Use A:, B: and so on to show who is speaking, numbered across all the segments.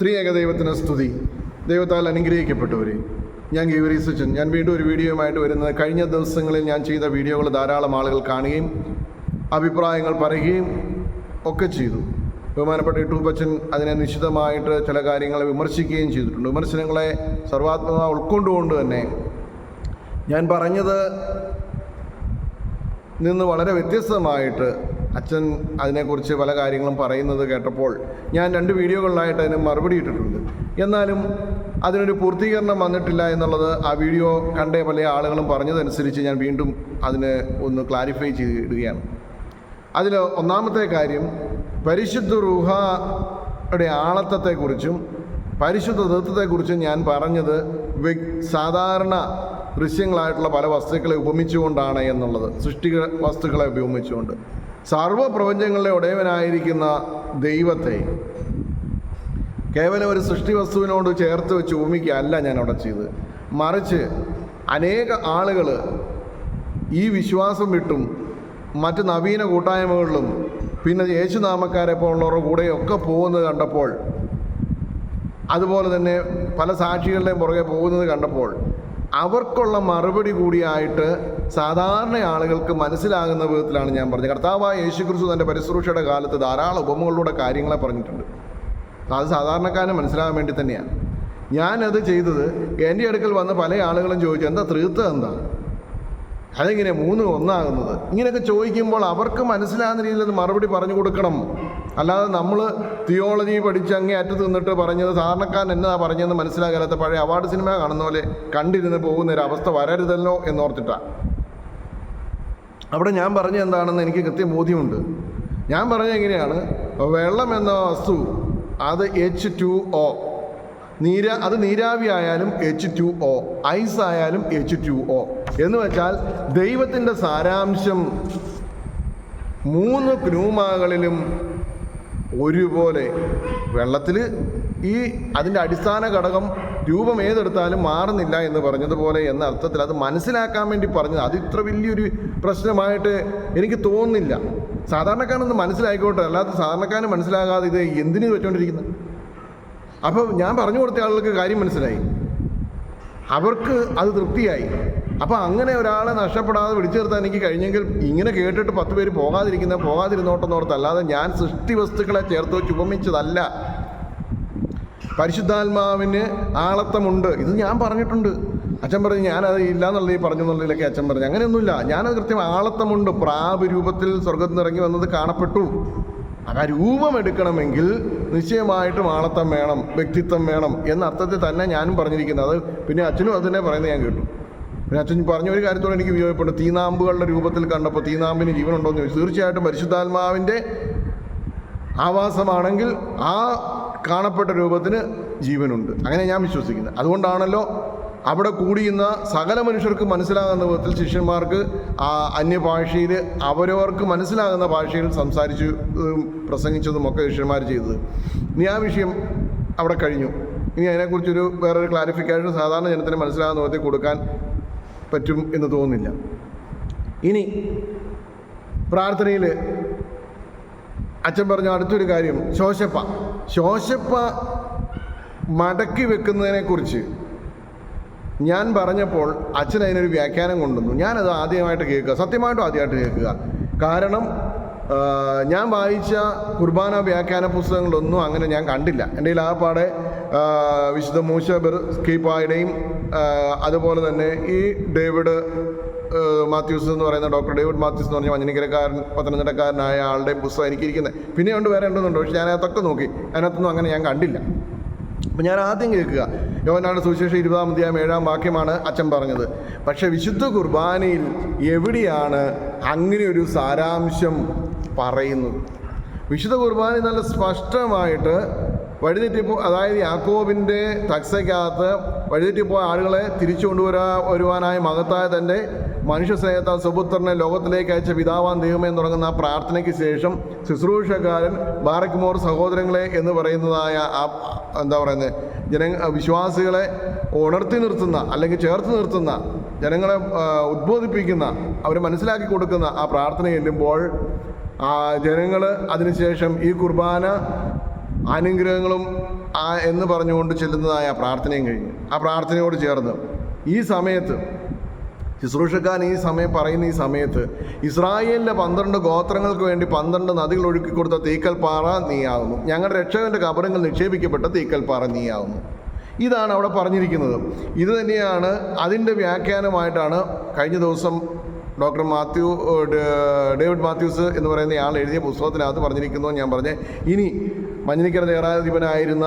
A: ത്രിയേക ദൈവത്തിന് സ്തുതി. ദൈവത്താൽ അനുഗ്രഹിക്കപ്പെട്ടവരെ ഞാൻ ഗീവരീസച്ചൻ ഞാൻ വീണ്ടും ഒരു വീഡിയോയുമായിട്ട് വരുന്നത് കഴിഞ്ഞ ദിവസങ്ങളിൽ ഞാൻ ചെയ്ത വീഡിയോകൾ ധാരാളം ആളുകൾ കാണുകയും അഭിപ്രായങ്ങൾ പറയുകയും ഒക്കെ ചെയ്തു. ബഹുമാനപ്പെട്ട അച്ഛൻ അതിനെ നിശ്ചിതമായിട്ട് ചില കാര്യങ്ങളെ വിമർശിക്കുകയും ചെയ്തിട്ടുണ്ട്. വിമർശനങ്ങളെ സർവാത്മക ഉൾക്കൊണ്ടുകൊണ്ട് തന്നെ ഞാൻ പറഞ്ഞത് നിന്ന് വളരെ വ്യത്യസ്തമായിട്ട് അച്ഛൻ അതിനെക്കുറിച്ച് പല കാര്യങ്ങളും പറയുന്നത് കേട്ടപ്പോൾ ഞാൻ രണ്ട് വീഡിയോകളിലായിട്ട് അതിന് മറുപടി ഇട്ടിട്ടുണ്ട്. എന്നാലും അതിനൊരു പൂർത്തീകരണം വന്നിട്ടില്ല എന്നുള്ളത് ആ വീഡിയോ കണ്ട പല ആളുകളും പറഞ്ഞതനുസരിച്ച് ഞാൻ വീണ്ടും അതിന് ഒന്ന് ക്ലാരിഫൈ ചെയ്തിടുകയാണ്. അതിൽ ഒന്നാമത്തെ കാര്യം പരിശുദ്ധ റുഹയുടെ ആളത്വത്തെക്കുറിച്ചും പരിശുദ്ധ തത്വത്തെക്കുറിച്ചും ഞാൻ പറഞ്ഞത് സാധാരണ ദൃശ്യങ്ങളായിട്ടുള്ള പല വസ്തുക്കളെ ഉപമിച്ചുകൊണ്ടാണ് എന്നുള്ളത്. സൃഷ്ടിക വസ്തുക്കളെ ഉപമിച്ചുകൊണ്ട്. സർവപ്രപഞ്ചങ്ങളുടെ ഉടയവനായിരിക്കുന്ന ദൈവത്തെ കേവലം ഒരു സൃഷ്ടി വസ്തുവിനോട് ചേർത്ത് വെച്ച് ഭൂമിക്കല്ല ഞാൻ അവിടെ ചെയ്ത് മറിച്ച് അനേക ആളുകൾ ഈ വിശ്വാസം വിട്ടും മറ്റ് നവീന കൂട്ടായ്മകളിലും പിന്നെ യേശുനാമക്കാരെ പോലുള്ളവരുടെ കൂടെയൊക്കെ പോകുന്നത് കണ്ടപ്പോൾ അതുപോലെ തന്നെ പല സാക്ഷികളുടെയും പുറകെ പോകുന്നത് കണ്ടപ്പോൾ അവർക്കുള്ള മറുപടി കൂടിയായിട്ട് സാധാരണ ആളുകൾക്ക് മനസ്സിലാകുന്ന വിധത്തിലാണ് ഞാൻ പറഞ്ഞത്. കർത്താവായ യേശു ക്രിസ്തു തന്റെ പരിശ്രൂഷയുടെ കാലത്ത് ധാരാളം ഉപമകളിലൂടെ കാര്യങ്ങളെ പറഞ്ഞിട്ടുണ്ട്. അത് സാധാരണക്കാരന് മനസ്സിലാകാൻ വേണ്ടി തന്നെയാണ്. ഞാനത് ചെയ്തത് എന്റെ അടുക്കൽ വന്ന് പല ആളുകളും ചോദിച്ചു എന്താ തൃത്ത് എന്താ? അതെങ്ങനെ മൂന്ന് ഒന്നാകുന്നത്? ഇങ്ങനെയൊക്കെ ചോദിക്കുമ്പോൾ അവർക്ക് മനസ്സിലാകുന്ന രീതിയിൽ അത് മറുപടി പറഞ്ഞു കൊടുക്കണം. അല്ലാതെ നമ്മൾ തിയോളജി പഠിച്ച് അങ്ങേ അറ്റത്ത് നിന്നിട്ട് പറഞ്ഞത് സാധാരണക്കാരൻ എന്നതാ പറഞ്ഞതെന്ന് മനസ്സിലാകാത്ത പഴയ അവാർഡ് സിനിമ കാണുന്ന പോലെ കണ്ടിരുന്ന് പോകുന്ന ഒരു അവസ്ഥ വരരുതല്ലോ എന്നോർത്തിട്ടാണ് അവിടെ ഞാൻ പറഞ്ഞ എന്താണെന്ന് എനിക്ക് കൃത്യം ബോധ്യമുണ്ട്. ഞാൻ പറഞ്ഞ എങ്ങനെയാണ്? വെള്ളം എന്ന വസ്തു അത് എച്ച് ടു ഒ നീര അത് നീരാവി ആയാലും എച്ച് ടു ഒ ഐസ് ആയാലും എച്ച് ടു ഒ എന്ന് വെച്ചാൽ ദൈവത്തിന്റെ സാരാംശം മൂന്ന് ന്യൂമാകളിലും ഒരുപോലെ വെള്ളത്തിൽ ഈ അതിന്റെ അടിസ്ഥാന ഘടകം രൂപം ഏതെടുത്താലും മാറുന്നില്ല എന്ന് പറഞ്ഞതുപോലെ എന്ന അർത്ഥത്തിൽ അത് മനസ്സിലാക്കാൻ വേണ്ടി പറഞ്ഞത് അത് ഇത്ര വലിയൊരു പ്രശ്നമായിട്ട് എനിക്ക് തോന്നുന്നില്ല. സാധാരണക്കാരനൊന്ന് മനസ്സിലായിക്കോട്ടെ അല്ലാത്ത സാധാരണക്കാരന് മനസ്സിലാകാതെ ഇത് എന്തിനു വെച്ചുകൊണ്ടിരിക്കുന്നത് അപ്പോൾ ഞാൻ പറഞ്ഞു കൊടുത്ത ആളുകൾക്ക് കാര്യം മനസ്സിലായി. അവർക്ക് അത് തൃപ്തിയായി. അപ്പോൾ അങ്ങനെ ഒരാളെ നഷ്ടപ്പെടാതെ പിടിച്ചു ചേർത്താൻ എനിക്ക് കഴിഞ്ഞെങ്കിൽ ഇങ്ങനെ കേട്ടിട്ട് പത്ത് പേര് പോകാതിരിക്കുന്ന പോകാതിരുന്നോട്ടെന്നോർത്ത് അല്ലാതെ ഞാൻ സൃഷ്ടി വസ്തുക്കളെ ചേർത്ത് വെച്ച് ഉപമിച്ചതല്ല. പരിശുദ്ധാത്മാവിന് ആളത്തമുണ്ട്. ഇത് ഞാൻ പറഞ്ഞിട്ടുണ്ട്. അച്ഛൻ പറഞ്ഞു ഞാനത് ഇല്ല എന്നുള്ളത് ഈ പറഞ്ഞു എന്നുള്ളതിലൊക്കെ അച്ഛൻ പറഞ്ഞു. അങ്ങനെയൊന്നുമില്ല. ഞാനത് കൃത്യം ആളത്തമുണ്ട്. പ്രാപ് രൂപത്തിൽ സ്വർഗത്തിൽ നിന്ന് ഇറങ്ങി വന്നത് കാണപ്പെട്ടു. ആ രൂപം എടുക്കണമെങ്കിൽ നിശ്ചയമായിട്ടും ആളത്തം വേണം വ്യക്തിത്വം വേണം എന്ന അർത്ഥത്തിൽ തന്നെ ഞാനും പറഞ്ഞിരിക്കുന്നത്. അത് പിന്നെ അച്ഛനും അത് തന്നെ പറയുന്നത് ഞാൻ കേട്ടു. പിന്നെ അച്ഛൻ പറഞ്ഞ ഒരു കാര്യത്തോടെ എനിക്ക് വിയോജനപ്പെട്ടു തീനാമ്പുകളുടെ രൂപത്തിൽ കണ്ടപ്പോൾ തീനാമ്പിന് ജീവനുണ്ടോ എന്ന് ചോദിച്ചു. തീർച്ചയായിട്ടും പരിശുദ്ധാത്മാവിന്റെ ആവാസമാണെങ്കിൽ ആ കാണപ്പെട്ട രൂപത്തിന് ജീവനുണ്ട്. അങ്ങനെ ഞാൻ വിശ്വസിക്കുന്നത് അതുകൊണ്ടാണല്ലോ അവിടെ കൂടിയുന്ന സകല മനുഷ്യർക്ക് മനസ്സിലാകുന്ന വിധത്തിൽ ശിഷ്യന്മാർക്ക് ആ അന്യഭാഷയിൽ അവരവർക്ക് മനസ്സിലാകുന്ന ഭാഷയിൽ സംസാരിച്ചു ഉം, പ്രസംഗിച്ചതും ഒക്കെ ശിഷ്യന്മാർ ചെയ്തത്. ഇനി ആ വിഷയം അവിടെ കഴിഞ്ഞു. ഇനി അതിനെക്കുറിച്ചൊരു വേറൊരു ക്ലാരിഫിക്കേഷൻ സാധാരണ ജനത്തിന് മനസ്സിലാകുന്ന വിധത്തിൽ കൊടുക്കാൻ പറ്റും എന്ന് തോന്നുന്നില്ല. ഇനി പ്രാർത്ഥനയിൽ അച്ഛൻ പറഞ്ഞ അടുത്തൊരു കാര്യം ശോശപ്പ. ശോശപ്പ മടക്കി വെക്കുന്നതിനെക്കുറിച്ച് ഞാൻ പറഞ്ഞപ്പോൾ അച്ഛൻ അതിനൊരു വ്യാഖ്യാനം കൊണ്ടുവന്നു. ഞാനത് ആദ്യമായിട്ട് കേൾക്കുക സത്യമായിട്ടും ആദ്യമായിട്ട് കേൾക്കുക. കാരണം ഞാൻ വായിച്ച കുർബാന വ്യാഖ്യാന പുസ്തകങ്ങളൊന്നും അങ്ങനെ ഞാൻ കണ്ടില്ല. എന്റെ കയ്യിൽ ആകപ്പാടെ വിശുദ്ധ മൂശ ബെർ സ്കീപ്പായുടെയും അതുപോലെ തന്നെ ഈ ഡേവിഡ് മാത്യൂസ് എന്ന് പറയുന്ന ഡോക്ടർ ഡേവിഡ് മാത്യൂസ് എന്ന് പറഞ്ഞ മഞ്ഞനിക്കരക്കാരൻ പത്തനംതിട്ടക്കാരനായ ആളുടെ പുസ്തകം എനിക്കിരിക്കുന്നത് പിന്നെ ഉണ്ട് വേറെ ഉണ്ടെന്നുണ്ട് പക്ഷെ ഞാൻ അതൊക്കെ നോക്കി. അതിനകത്തൊന്നും അങ്ങനെ ഞാൻ കണ്ടില്ല. അപ്പം ഞാൻ ആദ്യം കേൾക്കുക. യോനാട് സുവിശേഷം ഇരുപതാം അധ്യായം ഏഴാം വാക്യമാണ് അച്ഛൻ പറഞ്ഞത്. പക്ഷെ വിശുദ്ധ കുർബാനയിൽ എവിടെയാണ് അങ്ങനെ ഒരു സാരാംശം പറയുന്നത്? വിശുദ്ധ കുർബാന നല്ല സ്പഷ്ടമായിട്ട് വഴിതെറ്റിപ്പോ അതായത് യാക്കോബിന്റെ തക്സയ്ക്കകത്ത് വഴിതെറ്റിപ്പോയ ആളുകളെ തിരിച്ചു കൊണ്ടുവരാ വരുവാനായ മഹത്തായ തന്റെ മനുഷ്യ സ്നേഹത്താൽ സുപുത്രനെ ലോകത്തിലേക്ക് അയച്ച പിതാവാൻ ദൈവമേ എന്ന് തുടങ്ങുന്ന ആ പ്രാർത്ഥനയ്ക്ക് ശേഷം ശുശ്രൂഷക്കാരൻ ബാറക്മോർ സഹോദരങ്ങളെ എന്ന് പറയുന്നതായ ആ എന്താ പറയുന്നത് ജന വിശ്വാസികളെ ഉണർത്തി നിർത്തുന്ന അല്ലെങ്കിൽ ചേർത്ത് നിർത്തുന്ന ജനങ്ങളെ ഉദ്ബോധിപ്പിക്കുന്ന അവരെ മനസ്സിലാക്കി കൊടുക്കുന്ന ആ പ്രാർത്ഥന ചെല്ലുമ്പോൾ ആ ജനങ്ങൾ അതിനുശേഷം ഈ കുർബാന അനുഗ്രഹങ്ങളും ആ എന്ന് പറഞ്ഞുകൊണ്ട് ചെല്ലുന്നതായ പ്രാർത്ഥനയും കഴിഞ്ഞു. ആ പ്രാർത്ഥനയോട് ചേർന്ന് ഈ സമയത്ത് ശുശ്രൂഷക്കാരൻ ഈ സമയം പറയുന്ന ഈ സമയത്ത് ഇസ്രായേലിന്റെ പന്ത്രണ്ട് ഗോത്രങ്ങൾക്ക് വേണ്ടി പന്ത്രണ്ട് നദികൾ ഒഴുക്കി കൊടുത്ത തീക്കൽപ്പാറ നീയാകുന്നു. ഞങ്ങളുടെ രക്ഷകന്റെ കബറങ്ങൾ നിക്ഷേപിക്കപ്പെട്ട തീക്കൽപ്പാറ നീയാകുന്നു. ഇതാണ് അവിടെ പറഞ്ഞിരിക്കുന്നത്. ഇത് തന്നെയാണ് അതിന്റെ വ്യാഖ്യാനമായിട്ടാണ് കഴിഞ്ഞ ദിവസം ഡോക്ടർ മാത്യു ഡേവിഡ് മാത്യൂസ് എന്ന് പറയുന്ന ആൾ എഴുതിയ പുസ്തകത്തിനകത്ത് പറഞ്ഞിരിക്കുന്നു ഞാൻ പറഞ്ഞേ. ഇനി മഞ്ഞിനിക്കര ദേറാധിപനായിരുന്ന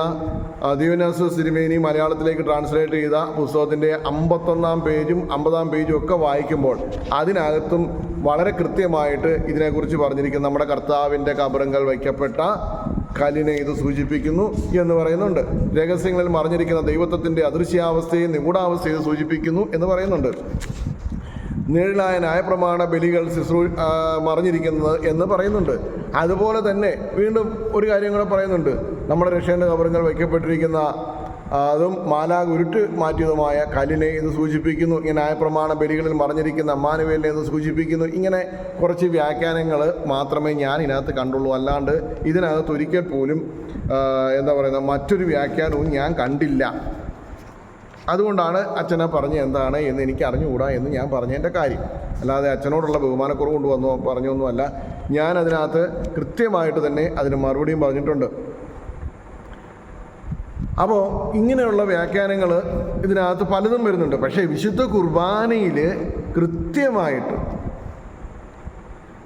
A: ദിവനാസ് സിരിമേനി മലയാളത്തിലേക്ക് ട്രാൻസ്ലേറ്റ് ചെയ്ത പുസ്തകത്തിന്റെ അമ്പത്തൊന്നാം പേജും അമ്പതാം പേജും ഒക്കെ വായിക്കുമ്പോൾ അതിനകത്തും വളരെ കൃത്യമായിട്ട് ഇതിനെക്കുറിച്ച് പറഞ്ഞിരിക്കുന്നു നമ്മുടെ കർത്താവിന്റെ കബറങ്ങൾ വയ്ക്കപ്പെട്ട കലിനെ ഇത് സൂചിപ്പിക്കുന്നു എന്ന് പറയുന്നുണ്ട്. രഹസ്യങ്ങളിൽ മറിഞ്ഞിരിക്കുന്ന ദൈവത്വത്തിന്റെ അദൃശ്യാവസ്ഥയും നിഗൂഢാവസ്ഥയും സൂചിപ്പിക്കുന്നു എന്ന് പറയുന്നുണ്ട്. നിഴലായ ന്യായപ്രമാണ ബലികൾ ശുശ്രൂ മറിഞ്ഞിരിക്കുന്നത് എന്ന് പറയുന്നുണ്ട്. അതുപോലെ തന്നെ വീണ്ടും ഒരു കാര്യം കൂടെ പറയുന്നുണ്ട്. നമ്മുടെ രക്ഷേന്റെ കബറുകൾ വയ്ക്കപ്പെട്ടിരിക്കുന്ന അതും മാലാഗ് ഉരുട്ട് മാറ്റിയതുമായ കല്ലിനെ ഇത് സൂചിപ്പിക്കുന്നു. ഇങ്ങനെ ന്യായപ്രമാണ ബലികളിൽ മറിഞ്ഞിരിക്കുന്ന അമ്മാനുവേലിനെ ഇത് സൂചിപ്പിക്കുന്നു. ഇങ്ങനെ കുറച്ച് വ്യാഖ്യാനങ്ങൾ മാത്രമേ ഞാൻ ഇതിനകത്ത് കണ്ടുള്ളൂ. അല്ലാണ്ട് ഇതിനകത്ത് ഒരിക്കൽ പോലും എന്താ പറയുന്നത് മറ്റൊരു വ്യാഖ്യാനവും ഞാൻ കണ്ടില്ല. അതുകൊണ്ടാണ് അച്ഛനെ പറഞ്ഞ് എന്താണ് എന്ന് എനിക്ക് അറിഞ്ഞുകൂടാ എന്ന് ഞാൻ പറഞ്ഞതിന്റെ കാര്യം. അല്ലാതെ അച്ഛനോടുള്ള ബഹുമാനക്കുറവ് കൊണ്ടുവന്നോ പറഞ്ഞൊന്നുമല്ല. ഞാൻ അതിനകത്ത് കൃത്യമായിട്ട് തന്നെ അതിന് മറുപടിയും പറഞ്ഞിട്ടുണ്ട്. അപ്പോൾ ഇങ്ങനെയുള്ള വ്യാഖ്യാനങ്ങൾ ഇതിനകത്ത് പലതും വരുന്നുണ്ട്. പക്ഷേ വിശുദ്ധ കുർബാനയിൽ കൃത്യമായിട്ട്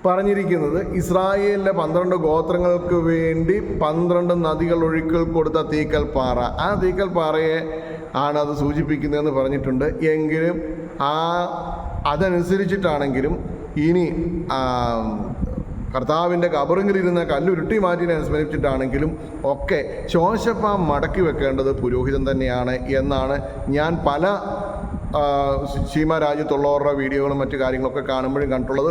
A: പറഞ്ഞിരിക്കുന്നത് ഇസ്രായേലിലെ പന്ത്രണ്ട് ഗോത്രങ്ങൾക്ക് വേണ്ടി പന്ത്രണ്ട് നദികൾ ഒഴുക്കൽ കൊടുത്ത തീക്കൽ പാറ ആ തീക്കൽ പാറയെ ആണ് അത് സൂചിപ്പിക്കുന്നതെന്ന് പറഞ്ഞിട്ടുണ്ട്. എങ്കിലും ആ അതനുസരിച്ചിട്ടാണെങ്കിലും ഇനി കർത്താവിന്റെ കബറിങ്ങിലിരുന്ന കല്ലുരുട്ടി മാറ്റിനെ അനുസ്മരിച്ചിട്ടാണെങ്കിലും ഒക്കെ ശോശപ്പ മടക്കി വെക്കേണ്ടത് പുരോഹിതൻ തന്നെയാണ് എന്നാണ് ഞാൻ പല സീമ രാജ്യത്തുള്ളവരുടെ വീഡിയോകളും മറ്റു കാര്യങ്ങളൊക്കെ കാണുമ്പോഴും കണ്ടിട്ടുള്ളത്.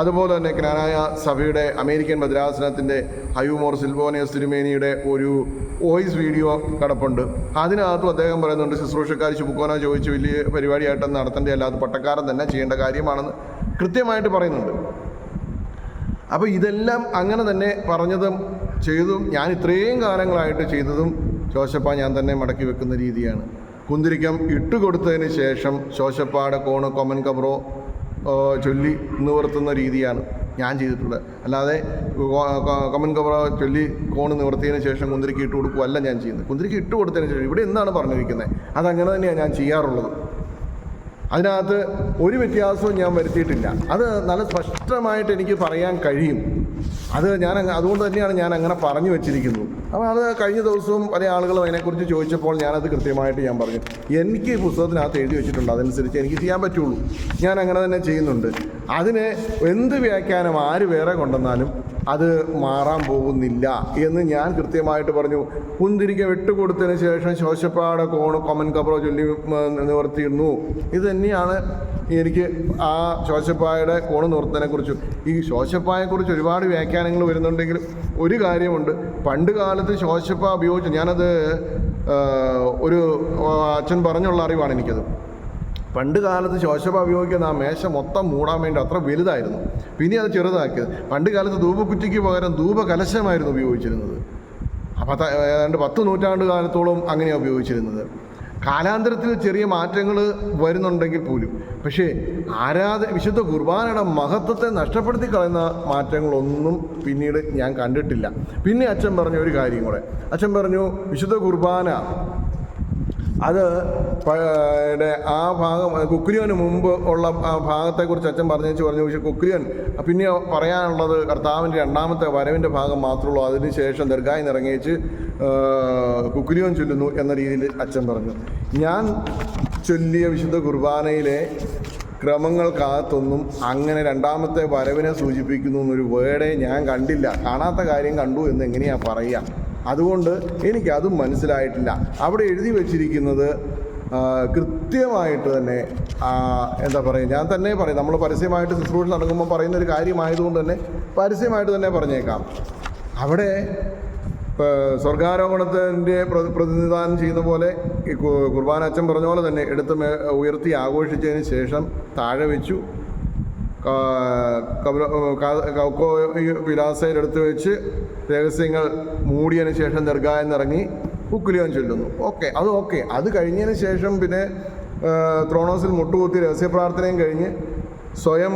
A: അതുപോലെ തന്നെ ക്നാനായ സഭയുടെ അമേരിക്കൻ ഭദ്രാസനത്തിന്റെ ഹയൂമോർ സിൽവോനിയസ് തിരുമേനിയുടെ ഒരു വോയിസ് വീഡിയോ കിടപ്പുണ്ട്. അതിനകത്തും അദ്ദേഹം പറയുന്നുണ്ട് ശുശ്രൂഷക്കാർ ചുമക്കോനോ ചോദിച്ച് വലിയ പരിപാടിയായിട്ട് നടത്തേണ്ട അല്ലാതെ പട്ടക്കാരൻ തന്നെ ചെയ്യേണ്ട കാര്യമാണെന്ന് കൃത്യമായിട്ട് പറയുന്നുണ്ട്. അപ്പോൾ ഇതെല്ലാം അങ്ങനെ തന്നെ പറഞ്ഞതും ചെയ്തതും ഞാൻ ഇത്രയും കാലങ്ങളായിട്ട് ചെയ്തതും ജോസഫ ഞാൻ തന്നെ മടക്കി വെക്കുന്ന രീതിയാണ്. കുന്തിരിക്കം ഇട്ടുകൊടുത്തതിന് ശേഷം ശോശപ്പാട് കോണ് കൊമൻ കബ്രോ ആ, ചൊല്ലി നിവർത്തുന്ന രീതിയാണ് ഞാൻ ചെയ്തിട്ടുള്ളത്. അല്ലാതെ കൊമൻ കബ്രോ ചൊല്ലി കോണ് നിവർത്തിയതിന് ശേഷം കുന്തിരിക്ക് ഇട്ട് കൊടുക്കുകയല്ല ഞാൻ ചെയ്യുന്നത്. കുന്തിരിക്ക് ഇട്ട് കൊടുത്തതിന് ശേഷം ഇവിടെ എന്താണ് പറഞ്ഞിരിക്കുന്നത്? അതങ്ങനെ തന്നെയാണ് ഞാൻ ചെയ്യാറുള്ളത്. അതിനകത്ത് ഒരു വ്യത്യാസവും ഞാൻ വരുത്തിയിട്ടില്ല. അത് നല്ല സ്പഷ്ടമായിട്ട് എനിക്ക് പറയാൻ കഴിയും. അത് ഞാൻ അതുകൊണ്ട് തന്നെയാണ് ഞാൻ അങ്ങനെ പറഞ്ഞു വെച്ചിരിക്കുന്നത് അപ്പോൾ അത് കഴിഞ്ഞ ദിവസവും പല ആളുകളും അതിനെക്കുറിച്ച് ചോദിച്ചപ്പോൾ ഞാനത് കൃത്യമായിട്ട് ഞാൻ പറഞ്ഞു. എനിക്ക് ഈ പുസ്തകത്തിനകത്ത് എഴുതി വെച്ചിട്ടുണ്ട്. അതനുസരിച്ച് എനിക്ക് ചെയ്യാൻ പറ്റുള്ളൂ. ഞാൻ അങ്ങനെ തന്നെ ചെയ്യുന്നുണ്ട്. അതിന് എന്ത് വ്യാഖ്യാനം ആര് വേറെ കൊണ്ടുവന്നാലും അത് മാറാൻ പോകുന്നില്ല എന്ന് ഞാൻ കൃത്യമായിട്ട് പറഞ്ഞു. കുന്തിരിക്ക വിട്ടുകൊടുത്തതിന് ശേഷം ശോശപ്പാട കോണ് കൊമൻ കബറോ ചൊല്ലി നിവർത്തിയിരുന്നു. ഇത് തന്നെയാണ് എനിക്ക് ആ ശോശപ്പായുടെ കോണ് നിവർത്തനെ കുറിച്ച് ഈ ശോശപ്പായെക്കുറിച്ച് ഒരുപാട് വ്യാഖ്യാനങ്ങൾ വരുന്നുണ്ടെങ്കിലും ഒരു കാര്യമുണ്ട്. പണ്ട് കാലത്ത് ശോശപ്പ ഉപയോഗിച്ചു ഞാനത് ഒരു അച്ഛൻ പറഞ്ഞുള്ള അറിവാണ് എനിക്കത്. പണ്ട് കാലത്ത് ശോശഭ ഉപയോഗിക്കുന്ന ആ മേശ മൊത്തം മൂടാൻ വേണ്ടി അത്ര വലുതായിരുന്നു. പിന്നെ അത് ചെറുതാക്കിയത്. പണ്ട് കാലത്ത് ധൂപക്കുറ്റിക്ക് പകരം ധൂപകലശമായിരുന്നു ഉപയോഗിച്ചിരുന്നത്. അപ്പോൾ ഏതാണ്ട് പത്ത് നൂറ്റാണ്ട് കാലത്തോളം അങ്ങനെയാണ് ഉപയോഗിച്ചിരുന്നത്. കാലാന്തരത്തിൽ ചെറിയ മാറ്റങ്ങൾ വരുന്നുണ്ടെങ്കിൽ പോലും. പക്ഷേ ആരാധ വിശുദ്ധ കുർബാനയുടെ മഹത്വത്തെ നഷ്ടപ്പെടുത്തി കളയുന്ന മാറ്റങ്ങളൊന്നും പിന്നീട് ഞാൻ കണ്ടിട്ടില്ല. പിന്നെ അച്ഛൻ പറഞ്ഞ ഒരു കാര്യം കൂടെ. അച്ഛൻ പറഞ്ഞു വിശുദ്ധ കുർബാന അത് ആ ഭാഗം കുക്രിയോന് മുമ്പ് ഉള്ള ആ ഭാഗത്തെക്കുറിച്ച് അച്ഛൻ പറഞ്ഞു വെച്ച് പറഞ്ഞു. പക്ഷേ കുക്രിയോൻ പിന്നെ പറയാനുള്ളത് കർത്താവിന്റെ രണ്ടാമത്തെ വരവിന്റെ ഭാഗം മാത്രമേ ഉള്ളൂ. അതിനുശേഷം ദീർഘായി നിറങ്ങിച്ച് കുക്രിയോൻ ചൊല്ലുന്നു എന്ന രീതിയിൽ അച്ഛൻ പറഞ്ഞു. ഞാൻ ചൊല്ലിയ വിശുദ്ധ കുർബാനയിലെ ക്രമങ്ങൾക്കകത്തൊന്നും അങ്ങനെ രണ്ടാമത്തെ വരവിനെ സൂചിപ്പിക്കുന്നു എന്നൊരു വേർഡേ ഞാൻ കണ്ടില്ല. കാണാത്ത കാര്യം കണ്ടു എന്ന് എങ്ങനെയാണ് പറയുക അതുകൊണ്ട് എനിക്കതും മനസ്സിലായിട്ടില്ല. അവിടെ എഴുതി വച്ചിരിക്കുന്നത് കൃത്യമായിട്ട് തന്നെ എന്താ പറയുക ഞാൻ തന്നെ പറയും നമ്മൾ പരസ്യമായിട്ട് ശുശ്രൂഷ നടക്കുമ്പോൾ പറയുന്ന ഒരു കാര്യമായതുകൊണ്ട് തന്നെ പരസ്യമായിട്ട് തന്നെ പറഞ്ഞേക്കാം. അവിടെ പ്ര- പ്രതിനിധാനം ചെയ്യുന്ന പോലെ കുർബാന അച്ഛൻ പറഞ്ഞ പോലെ തന്നെ എടുത്ത് ഉയർത്തി ആഘോഷിച്ചതിന് ശേഷം താഴെ വെച്ചു. കൗക്കോ വിലാസയിലെടുത്ത് വെച്ച് രഹസ്യങ്ങൾ മൂടിയതിന് ശേഷം ദർഗായം ഇറങ്ങി ഉക്കുലിയോൻ ചൊല്ലുന്നു. ഓക്കെ അത് ഓക്കെ. അത് കഴിഞ്ഞതിന് ശേഷം പിന്നെ ത്രോണോസിൽ മുട്ടുകുത്തി രഹസ്യ പ്രാർത്ഥനയും കഴിഞ്ഞ് സ്വയം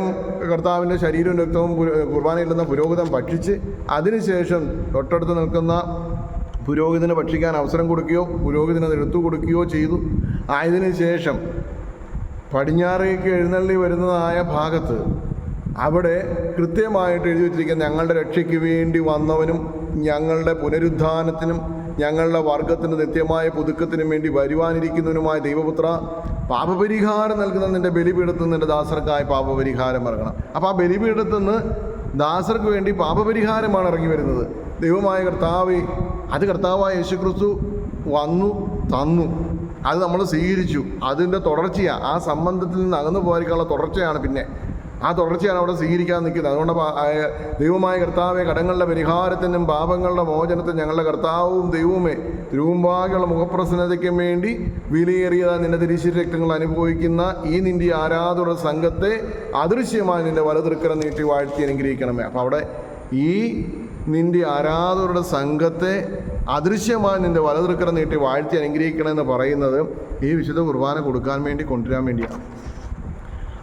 A: കർത്താവിന്റെ ശരീരവും രക്തവും കുർബാനയില്ലെന്ന പുരോഹിതം ഭക്ഷിച്ച് അതിനുശേഷം തൊട്ടടുത്ത് നിൽക്കുന്ന പുരോഹിതന് ഭക്ഷിക്കാൻ അവസരം കൊടുക്കുകയോ പുരോഹിതന് അത് എടുത്തു കൊടുക്കുകയോ ചെയ്തു. ആയതിനു ശേഷം പടിഞ്ഞാറേക്ക് എഴുന്നള്ളി വരുന്നതായ ഭാഗത്ത് അവിടെ കൃത്യമായിട്ട് എഴുതി വച്ചിരിക്കുന്ന ഞങ്ങളുടെ രക്ഷയ്ക്ക് വേണ്ടി വന്നവനും ഞങ്ങളുടെ പുനരുദ്ധാനത്തിനും ഞങ്ങളുടെ വർഗത്തിന് നിത്യമായ പുതുക്കത്തിനും വേണ്ടി വരുവാനിരിക്കുന്നവനുമായ ദൈവപുത്ര പാപപരിഹാരം നൽകുന്ന നിന്റെ ബലിപീഠത്തിൽ നിന്റെ ദാസർക്കായി പാപപരിഹാരം ഇറങ്ങണം. അപ്പോൾ ആ ബലിപീഠത്തിൽ നിന്ന് ദാസർക്ക് വേണ്ടി പാപപരിഹാരമാണ് ഇറങ്ങി വരുന്നത്. ദൈവമായ കർത്താവ് അത് കർത്താവായ യേശുക്രിസ്തു വന്നു തന്നു. അത് നമ്മൾ സ്വീകരിച്ചു. അതിന്റെ തുടർച്ചയാണ് ആ സംബന്ധത്തിൽ നിന്ന് അകന്നു പോകാനുള്ള തുടർച്ചയാണ് പിന്നെ. ആ തുടർച്ചയാണ് അവിടെ സ്വീകരിക്കാൻ നിൽക്കുന്നത്. അതുകൊണ്ട് ദൈവമായ കർത്താവെ കടങ്ങളുടെ പരിഹാരത്തിനും പാപങ്ങളുടെ മോചനത്തിനും ഞങ്ങളുടെ കർത്താവും ദൈവവുമേ തിരുവുമ്പാകെയുള്ള മുഖപ്രസന്നതയ്ക്കും വേണ്ടി വിലയേറിയ നിന്റെ തിരിച്ചു രക്തങ്ങൾ അനുഭവിക്കുന്ന ഈ നിന്റെ ആരാധന സംഘത്തെ അദൃശ്യമായി നിന്റെ വലതൃക്കരം നീട്ടി വാഴ്ത്തി അനുഗ്രഹിക്കണമേ. അപ്പോൾ അവിടെ ഈ നിന്റെ ആരാധകരുടെ സംഘത്തെ അദൃശ്യമായി നിന്റെ വലതൃക്കരം നീട്ടി വാഴ്ത്തി അനുഗ്രഹിക്കണമെന്ന് പറയുന്നത് ഈ വിശുദ്ധ കുർബാന കൊടുക്കാൻ വേണ്ടി കൊണ്ടുവരാൻ വേണ്ടിയാണ്.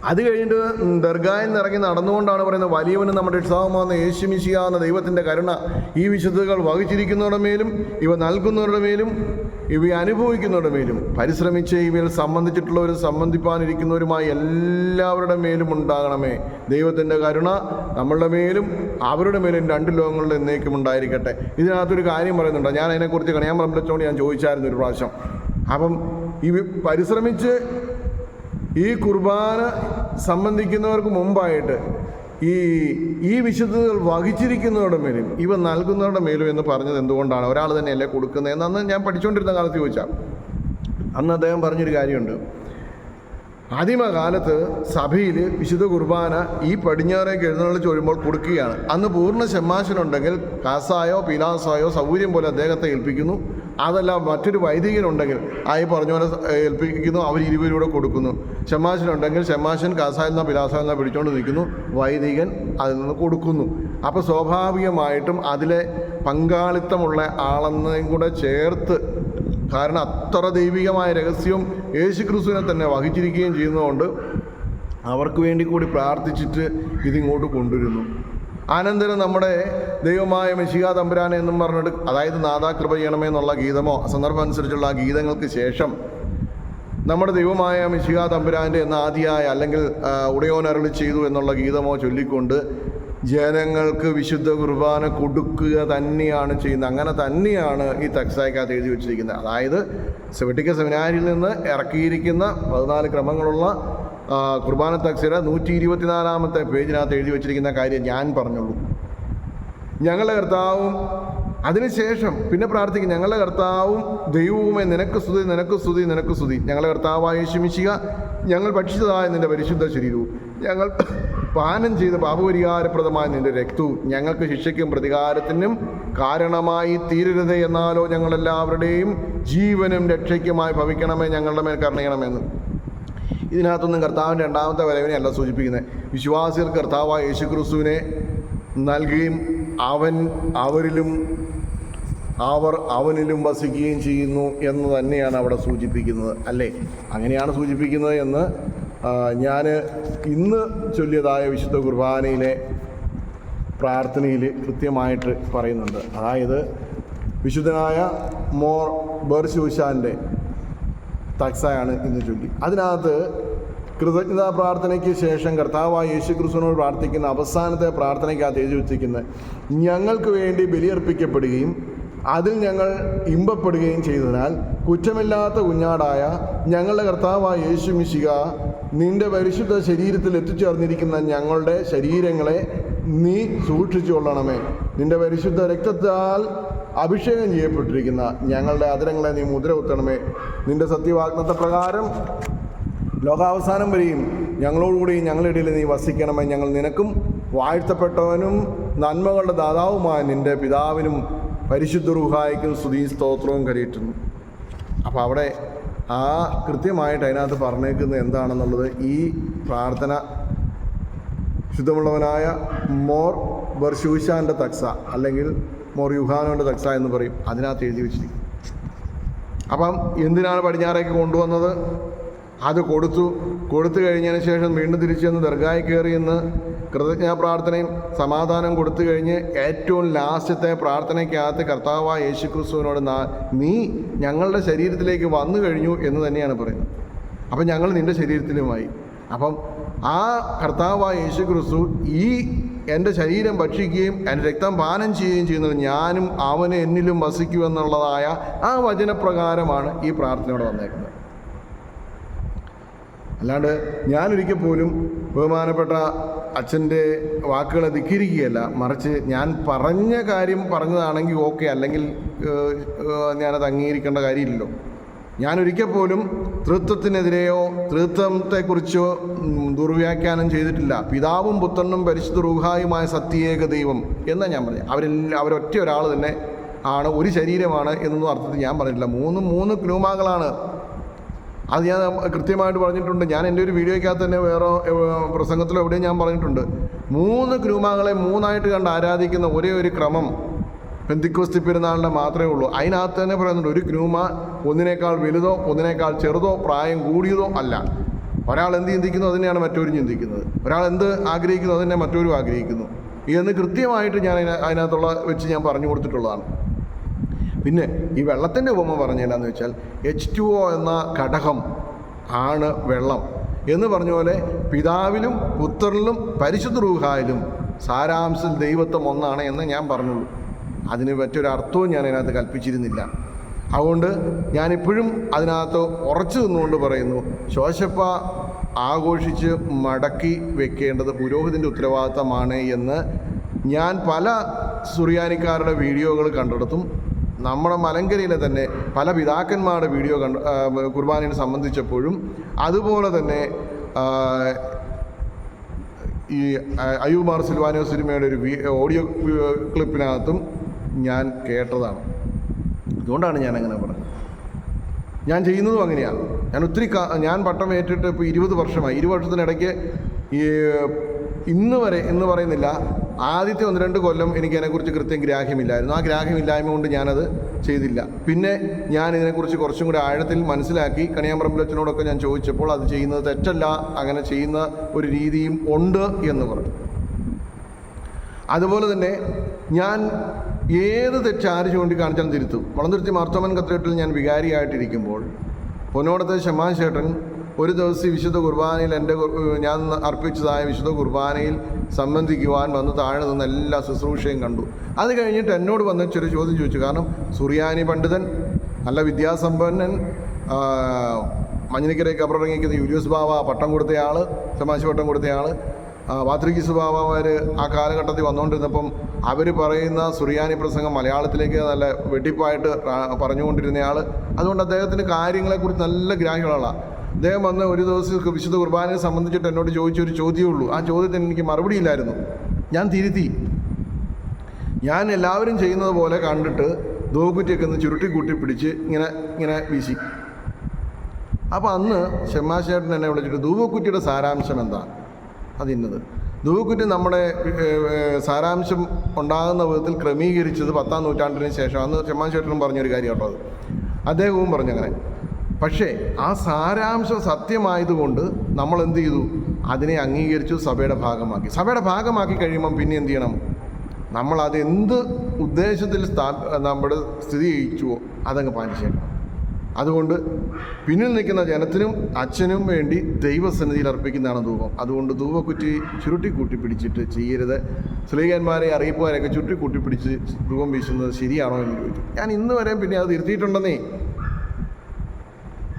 A: അത് കഴിഞ്ഞിട്ട് ദർഗായിൽ നിന്ന് ഇറങ്ങി നടന്നുകൊണ്ടാണ് പറയുന്നത് വലിയവനും നമ്മുടെ ഉത്സാഹമാകുന്ന യേശുമിശിയ എന്ന ദൈവത്തിന്റെ കരുണ ഈ വിശുദ്ധകൾ വഹിച്ചിരിക്കുന്നവരുടെ മേലും ഇവ നൽകുന്നവരുടെ മേലും ഇവ അനുഭവിക്കുന്നവരുടെ മേലും പരിശ്രമിച്ച് ഇവയിൽ സംബന്ധിച്ചിട്ടുള്ളവരും സംബന്ധിപ്പാനിരിക്കുന്നവരുമായി എല്ലാവരുടെ മേലും ഉണ്ടാകണമേ. ദൈവത്തിന്റെ കരുണ നമ്മളുടെ മേലും അവരുടെ മേലും രണ്ട് ലോകങ്ങളിൽ എന്നേക്കും ഉണ്ടായിരിക്കട്ടെ. ഇതിനകത്തൊരു കാര്യം പറയുന്നുണ്ട്. ഞാൻ അതിനെക്കുറിച്ച് കണിയാൻ പറമ്പിലച്ചോണ്ട് ഞാൻ ചോദിച്ചായിരുന്നു ഒരു പ്രാവശ്യം. അപ്പം ഈ പരിശ്രമിച്ച് ഈ കുർബാന സംബന്ധിക്കുന്നവർക്ക് മുമ്പായിട്ട് ഈ ഈ വിശുദ്ധതകൾ വഹിച്ചിരിക്കുന്നവരുടെ മേലും ഇവ നൽകുന്നവരുടെ മേലും എന്ന് പറഞ്ഞത് എന്തുകൊണ്ടാണ്? ഒരാൾ തന്നെയല്ലേ കൊടുക്കുന്നത്? എന്നന്ന് ഞാൻ പഠിച്ചുകൊണ്ടിരുന്ന കാലത്ത് ചോദിച്ചാൽ അന്ന് അദ്ദേഹം പറഞ്ഞൊരു കാര്യമുണ്ട്. ആദിമകാലത്ത് സഭയിൽ വിശുദ്ധ കുർബാന ഈ പടിഞ്ഞാറേക്ക് എഴുന്നള്ളിച്ച് ചൊല്ലുമ്പോൾ കൊടുക്കുകയാണ്. അന്ന് പൂർണ ശമാശനുണ്ടെങ്കിൽ കാസായോ പിലാസായോ സൗകര്യം പോലെ അദ്ദേഹത്തെ ഏൽപ്പിക്കുന്നു. അതല്ല മറ്റൊരു വൈദികനുണ്ടെങ്കിൽ ആയി പറഞ്ഞ പോലെ ഏൽപ്പിക്കുന്നു അവർ ഇരുവരൂടെ കൊടുക്കുന്നു. ഷമ്മാശനുണ്ടെങ്കിൽ ഉണ്ടെങ്കിൽ കാസായിൽ നിന്നോ പിലാസായിൽ പിടിച്ചുകൊണ്ട് നിൽക്കുന്നു വൈദികൻ അതിൽ നിന്ന് കൊടുക്കുന്നു. അപ്പോൾ സ്വാഭാവികമായിട്ടും അതിലെ പങ്കാളിത്തമുള്ള ആളെന്നതും കൂടെ ചേർത്ത് കാരണം അത്ര ദൈവികമായ രഹസ്യം യേശു ക്രിസ്തുവിനെ തന്നെ വഹിച്ചിരിക്കുകയും ചെയ്യുന്നതുകൊണ്ട് അവർക്ക് വേണ്ടി കൂടി പ്രാർത്ഥിച്ചിട്ട് ഇതിങ്ങോട്ട് കൊണ്ടുവരുന്നു. അനന്തരം നമ്മുടെ ദൈവമായ മിശിക തമ്പുരാനെ എന്നും പറഞ്ഞിട്ട് അതായത് നാദാ കൃപ ചെയ്യണമേ എന്നുള്ള ഗീതമോ സന്ദർഭം അനുസരിച്ചുള്ള ഗീതങ്ങൾക്ക് ശേഷം നമ്മുടെ ദൈവമായ മിശിക തമ്പുരാന്റെ എന്ന ആദിയായ അല്ലെങ്കിൽ ഉടയോനരളി ചെയ്തു എന്നുള്ള ഗീതമോ ചൊല്ലിക്കൊണ്ട് ജനങ്ങൾക്ക് വിശുദ്ധ കുർബാന കൊടുക്കുക തന്നെയാണ് ചെയ്യുന്നത്. അങ്ങനെ തന്നെയാണ് ഈ തക്സായ്ക്കകത്ത് എഴുതി വെച്ചിരിക്കുന്നത്. അതായത് സെവറ്റിക്ക സെമിനാരിയിൽ നിന്ന് ഇറക്കിയിരിക്കുന്ന പതിനാല് ക്രമങ്ങളുള്ള കുർബാന തക്സീറ നൂറ്റി ഇരുപത്തിനാലാമത്തെ പേജിനകത്ത് എഴുതി വെച്ചിരിക്കുന്ന കാര്യം ഞാൻ പറഞ്ഞുള്ളൂ. ഞങ്ങളുടെ കർത്താവും അതിനുശേഷം പിന്നെ പ്രാർത്ഥിക്കും ഞങ്ങളുടെ കർത്താവും ദൈവവുമേ നിനക്ക് സ്തുതി നിനക്ക് സ്തുതി നിനക്ക് സ്തുതി. ഞങ്ങളുടെ കർത്താവായ ശമിക്കുക ഞങ്ങൾ ഭക്ഷിച്ചതായ നിന്റെ പരിശുദ്ധ ശരീരവും. ഞങ്ങൾ പാനം ചെയ്ത പാപപരിഹാരപ്രദമായ നിന്റെ രക്തവും. ഞങ്ങൾക്ക് ശിക്ഷയ്ക്കും പ്രതികാരത്തിനും കാരണമായി തീരരുത് എന്നാലോ ഞങ്ങളെല്ലാവരുടെയും ജീവനും രക്ഷയ്ക്കുമായി ഭവിക്കണമേ ഞങ്ങളുടെ മേൽ കരുണയണമെന്ന് ഇതിനകത്തൊന്നും കർത്താവിന്റെ രണ്ടാമത്തെ വരവിനെ അല്ല സൂചിപ്പിക്കുന്നത്. വിശ്വാസികൾ കർത്താവായ യേശുക്രിസ്തുവിനെ നൽകുകയും അവൻ അവരിലും അവർ അവനിലും വസിക്കുകയും ചെയ്യുന്നു എന്ന് തന്നെയാണ് അവിടെ സൂചിപ്പിക്കുന്നത്. അല്ലേ? അങ്ങനെയാണ് സൂചിപ്പിക്കുന്നത് എന്ന് ഞാൻ ഇന്ന് ചൊല്ലിയതായ വിശുദ്ധ കുർബാനയിലെ പ്രാർത്ഥനയിൽ കൃത്യമായിട്ട് പറയുന്നുണ്ട്. അതായത് വിശുദ്ധനായ മോർ ബർശൂശാന്റെ തക്സയാണ് ഇന്ന് ചൊല്ലി. അതിനകത്ത് കൃതജ്ഞതാ പ്രാർത്ഥനയ്ക്ക് ശേഷം കർത്താവായ യേശു ക്രിസ്തുവിനോട് പ്രാർത്ഥിക്കുന്ന അവസാനത്തെ പ്രാർത്ഥനയ്ക്കകത്ത് എഴുതി വെച്ചിരിക്കുന്നത് ഞങ്ങൾക്ക് വേണ്ടി ബലിയർപ്പിക്കപ്പെടുകയും അതിൽ ഞങ്ങൾ ഇമ്പപ്പെടുകയും ചെയ്തതിനാൽ കുറ്റമില്ലാത്ത കുഞ്ഞാടായ ഞങ്ങളുടെ കർത്താവായ യേശു മിശിക നിന്റെ പരിശുദ്ധ ശരീരത്തിൽ എത്തിച്ചേർന്നിരിക്കുന്ന ഞങ്ങളുടെ ശരീരങ്ങളെ നീ സൂക്ഷിച്ചു കൊള്ളണമേ നിന്റെ പരിശുദ്ധ രക്തത്താൽ അഭിഷേകം ചെയ്യപ്പെട്ടിരിക്കുന്ന ഞങ്ങളുടെ അതിരങ്ങളെ നീ മുദ്ര കുത്തണമേ നിന്റെ സത്യവാഗ്നത്തെ പ്രകാരം ലോകാവസാനം വരെയും ഞങ്ങളോടുകൂടി ഞങ്ങളുടെ ഇടയിൽ നീ വസിക്കണമേ. ഞങ്ങൾ നിനക്കും വാഴ്ത്തപ്പെട്ടവനും നന്മകളുടെ ദാതാവുമായ നിന്റെ പിതാവിനും പരിശുദ്ധ റുഹായിക്കും സ്തുതി സ്തോത്രവും കരയിട്ടുന്നു അപ്പോൾ അവിടെ ആ കൃത്യമായിട്ട് അതിനകത്ത് പറഞ്ഞേക്കുന്നത് എന്താണെന്നുള്ളത് ഈ പ്രാർത്ഥന ശുദ്ധമുള്ളവനായ മോർ ബർഷൂഷാന്റെ തക്സ അല്ലെങ്കിൽ മോർ യുഹാനോന്റെ തക്സ എന്ന് പറയും. അതിനകത്ത് എഴുതി വെച്ചിരിക്കും അപ്പം എന്തിനാണ് പടിഞ്ഞാറേക്ക് കൊണ്ടുവന്നത്? അത് കൊടുത്തു. കൊടുത്തു കഴിഞ്ഞതിന് ശേഷം വീണ്ടും തിരിച്ചു ചെന്ന് ദർഗായി കയറി എന്ന് കൃതജ്ഞാ പ്രാർത്ഥനയും സമാധാനം കൊടുത്തു കഴിഞ്ഞ് ഏറ്റവും ലാസ്റ്റത്തെ പ്രാർത്ഥനയ്ക്കകത്ത് കർത്താവായ യേശു ക്രിസ്തുവിനോട് നീ ഞങ്ങളുടെ ശരീരത്തിലേക്ക് വന്നു കഴിഞ്ഞു എന്ന് തന്നെയാണ് പറയുന്നത്. അപ്പം ഞങ്ങൾ നിന്റെ ശരീരത്തിലുമായി. അപ്പം ആ കർത്താവായ യേശു ക്രിസ്തു ഈ എന്റെ ശരീരം ഭക്ഷിക്കുകയും എന്റെ രക്തം പാനം ചെയ്യുകയും ചെയ്യുന്നത് ഞാനും അവന് എന്നിലും വസിക്കുമെന്നുള്ളതായ ആ വചനപ്രകാരമാണ് ഈ പ്രാർത്ഥനയോടെ വന്നേക്കുന്നത്. അല്ലാണ്ട് ഞാനൊരിക്കൽ പോലും ബഹുമാനപ്പെട്ട അച്ഛന്റെ വാക്കുകളെ ധിക്കരിക്കുകയല്ല മറിച്ച് ഞാൻ പറഞ്ഞ കാര്യം പറഞ്ഞതാണെങ്കിൽ ഓക്കെ. അല്ലെങ്കിൽ ഞാനത് അംഗീകരിക്കേണ്ട കാര്യമില്ലല്ലോ. ഞാനൊരിക്കൽ പോലും തൃത്വത്തിനെതിരെയോ തൃത്വത്തെക്കുറിച്ചോ ദുർവ്യാഖ്യാനം ചെയ്തിട്ടില്ല. പിതാവും പുത്രനും പരിശുദ്ധ റൂഹായുമായ സത്യേക ദൈവം എന്നാണ് ഞാൻ പറഞ്ഞത് അവരെല്ലാം അവരൊറ്റ ഒരാൾ തന്നെ ആണ് ഒരു ശരീരമാണ് എന്നൊന്നും അർത്ഥത്തിൽ ഞാൻ പറഞ്ഞിട്ടില്ല. മൂന്ന് മൂന്ന് ക്ലൂമാകളാണ്. അത് ഞാൻ കൃത്യമായിട്ട് പറഞ്ഞിട്ടുണ്ട്. ഞാൻ എന്റെ ഒരു വീഡിയോയ്ക്കകത്ത് തന്നെ വേറെ പ്രസംഗത്തിലോ എവിടെയും ഞാൻ പറഞ്ഞിട്ടുണ്ട്. മൂന്ന് ക്രൂമാകളെ മൂന്നായിട്ട് കണ്ട് ആരാധിക്കുന്ന ഒരേ ഒരു ക്രമം പെന്തിക്കോസ്തി പെരുന്നാളിന്റെ മാത്രമേ ഉള്ളൂ. അതിനകത്ത് തന്നെ പറയുന്നുണ്ട് ഒരു ഗ്രൂമ ഒന്നിനേക്കാൾ വലുതോ ഒന്നിനേക്കാൾ ചെറുതോ പ്രായം കൂടിയതോ അല്ല. ഒരാൾ എന്ത് ചിന്തിക്കുന്നു അതിനെയാണ് മറ്റൊരു ചിന്തിക്കുന്നത്. ഒരാൾ എന്ത് ആഗ്രഹിക്കുന്നു അതിനെ മറ്റൊരു ആഗ്രഹിക്കുന്നു. എന്ന് കൃത്യമായിട്ട് ഞാൻ അതിന- അതിനകത്തുള്ള വെച്ച് ഞാൻ പറഞ്ഞു കൊടുത്തിട്ടുള്ളതാണ്. പിന്നെ ഈ വെള്ളത്തിന്റെ ഉപമ പറഞ്ഞതെന്നു വെച്ചാൽ എച്ച് ടു ഒ എന്ന ഘടകം ആണ് വെള്ളം. എന്ന് പറഞ്ഞ പോലെ പിതാവിലും പുത്രനിലും പരിശുദ്ധ റൂഹായിലും സാരാംശം ദൈവത്വം ഒന്നാണ് എന്ന് ഞാൻ പറഞ്ഞുള്ളൂ. അതിന് പറ്റൊരർത്ഥവും ഞാൻ അതിനകത്ത് കൽപ്പിച്ചിരുന്നില്ല. അതുകൊണ്ട് ഞാനിപ്പോഴും അതിനകത്ത് ഉറച്ചു നിന്നുകൊണ്ട് പറയുന്നു ശോശപ്പ ആഘോഷിച്ച് മടക്കി വെക്കേണ്ടത് പുരോഹിതന്റെ ഉത്തരവാദിത്തമാണ് എന്ന് ഞാൻ പല സുറിയാനിക്കാരുടെ വീഡിയോകൾ കണ്ടെടുത്തും നമ്മുടെ മലങ്കരയിലെ തന്നെ പല പിതാക്കന്മാരുടെ വീഡിയോ കണ്ട് കുർബാനയെ സംബന്ധിച്ചപ്പോഴും അതുപോലെ തന്നെ ഈ അയ്യൂബ് മാർ സിൽവാനോ സിനിമയുടെ ഒരു ഓഡിയോ ക്ലിപ്പിനകത്തും ഞാൻ കേട്ടതാണ്. അതുകൊണ്ടാണ് ഞാൻ അങ്ങനെ പറഞ്ഞത്. ഞാൻ ചെയ്യുന്നതും അങ്ങനെയാണ് ഞാൻ ഒത്തിരി ഞാൻ പട്ടം ഏറ്റിട്ട് ഇപ്പോൾ ഇരുപത് വർഷമായി. ഇരുപത് വർഷത്തിനിടയ്ക്ക് ഈ ഇന്ന് വരെ എന്ന് പറയുന്നില്ല ആദ്യത്തെ ഒന്ന് രണ്ട് കൊല്ലം എനിക്ക് അതിനെക്കുറിച്ച് കൃത്യം ഗ്രാഹ്യമില്ലായിരുന്നു. ആ ഗ്രാഹ്യമില്ലായ്മ കൊണ്ട് ഞാനത് ചെയ്തില്ല. പിന്നെ ഞാൻ ഇതിനെക്കുറിച്ച് കുറച്ചും കൂടി ആഴത്തിൽ മനസ്സിലാക്കി കണിയാമ്പറമ്പിലച്ചനോടൊക്കെ ഞാൻ ചോദിച്ചപ്പോൾ അത് ചെയ്യുന്നത് തെറ്റല്ല അങ്ങനെ ചെയ്യുന്ന ഒരു രീതിയും ഉണ്ട് എന്ന് പറഞ്ഞു. അതുപോലെ തന്നെ ഞാൻ ഏത് തെറ്റ് ആര് ചൂണ്ടിക്കാണിച്ചാലും തിരുത്തും. വളന്തുരുത്തി മാർത്തോമൻ കത്തീഡ്രലിൽ ഞാൻ വികാരിയായിട്ടിരിക്കുമ്പോൾ പൊന്നോടത്തെ ഷമാൻ ചേട്ടൻ ഒരു ദിവസം വിശുദ്ധ കുർബാനയിൽ എന്റെ ഞാൻ അർപ്പിച്ചതായ വിശുദ്ധ കുർബാനയിൽ സംബന്ധിക്കുവാൻ വന്ന് താഴെ നിന്ന് എല്ലാ ശുശ്രൂഷയും കണ്ടു. അത് കഴിഞ്ഞിട്ട് എന്നോട് വന്ന് ചെറിയ ചോദ്യം ചോദിച്ചു. കാരണം സുറിയാനി പണ്ഡിതൻ നല്ല വിദ്യാസമ്പന്നൻ മഞ്ഞിനിക്കരയ്ക്ക് അപ്പുറം ഇറങ്ങിക്കുന്ന യുലിയസ് ബാവ പട്ടം കൊടുത്തയാൾ തമാശ പട്ടം കൊടുത്തയാൾ വാത്രികി സുബാബമാർ ആ കാലഘട്ടത്തിൽ വന്നുകൊണ്ടിരുന്നപ്പം അവർ പറയുന്ന സുറിയാനി പ്രസംഗം മലയാളത്തിലേക്ക് നല്ല വെട്ടിപ്പായിട്ട് പറഞ്ഞുകൊണ്ടിരുന്നയാൾ അതുകൊണ്ട് അദ്ദേഹത്തിന് കാര്യങ്ങളെക്കുറിച്ച് നല്ല ഗ്രാഹ്യമുള്ള അദ്ദേഹം വന്ന് ഒരു ദിവസം വിശുദ്ധ കുർബാനയെ സംബന്ധിച്ചിട്ട് എന്നോട് ചോദിച്ച ഒരു ചോദ്യമേ ഉള്ളൂ. ആ ചോദ്യത്തിന് എനിക്ക് മറുപടിയില്ലായിരുന്നു ഞാൻ തിരുത്തി. ഞാൻ എല്ലാവരും ചെയ്യുന്നത് പോലെ കണ്ടിട്ട് ദോക്കുറ്റിയൊക്കെ ഒന്ന് ചുരുട്ടി കൂട്ടി പിടിച്ച് ഇങ്ങനെ ഇങ്ങനെ വീശി. അപ്പോൾ അന്ന് ഷെമ്മാശേട്ടൻ എന്നെ വിളിച്ചിട്ട് ധൂവക്കുറ്റിയുടെ സാരാംശം എന്താ? അതിന്നത്. ധൂവക്കുറ്റി നമ്മുടെ സാരാംശം ഉണ്ടാകുന്ന വിധത്തിൽ ക്രമീകരിച്ചത് പത്താം നൂറ്റാണ്ടിന് ശേഷം. അന്ന് ഷെമ്മാശേട്ടനും പറഞ്ഞൊരു കാര്യം കേട്ടോ അത്. അദ്ദേഹവും പറഞ്ഞങ്ങനെ പക്ഷേ ആ സാരാംശം സത്യമായതുകൊണ്ട് നമ്മൾ എന്ത് ചെയ്തു? അതിനെ അംഗീകരിച്ചു സഭയുടെ ഭാഗമാക്കി. സഭയുടെ ഭാഗമാക്കി കഴിയുമ്പം പിന്നെ എന്ത് ചെയ്യണം? നമ്മൾ അത് എന്ത് ഉദ്ദേശത്തിൽ സ്ഥാ നമ്മുടെ സ്ഥിതി ചെയ്യിച്ചുവോ അതങ്ങ് പാലിച്ചേക്കണം. അതുകൊണ്ട് പിന്നിൽ നിൽക്കുന്ന ജനത്തിനും അച്ഛനും വേണ്ടി ദൈവസന്നിധിയിൽ അർപ്പിക്കുന്നതാണ് ധൂപം. അതുകൊണ്ട് ധൂപക്കുറ്റി ചുരുട്ടി കൂട്ടി പിടിച്ചിട്ട് ചെയ്യരുത്. സ്ത്രീകന്മാരെ അറിയിപ്പുകാരെയൊക്കെ ചുരുട്ടി കൂട്ടി പിടിച്ച് ധൂപം വീശുന്നത് ശരിയാണോ എന്ന് ചോദിച്ചു. ഞാൻ ഇന്ന് വരെ പിന്നെ അത് തിരുത്തിയിട്ടുണ്ടെന്നേ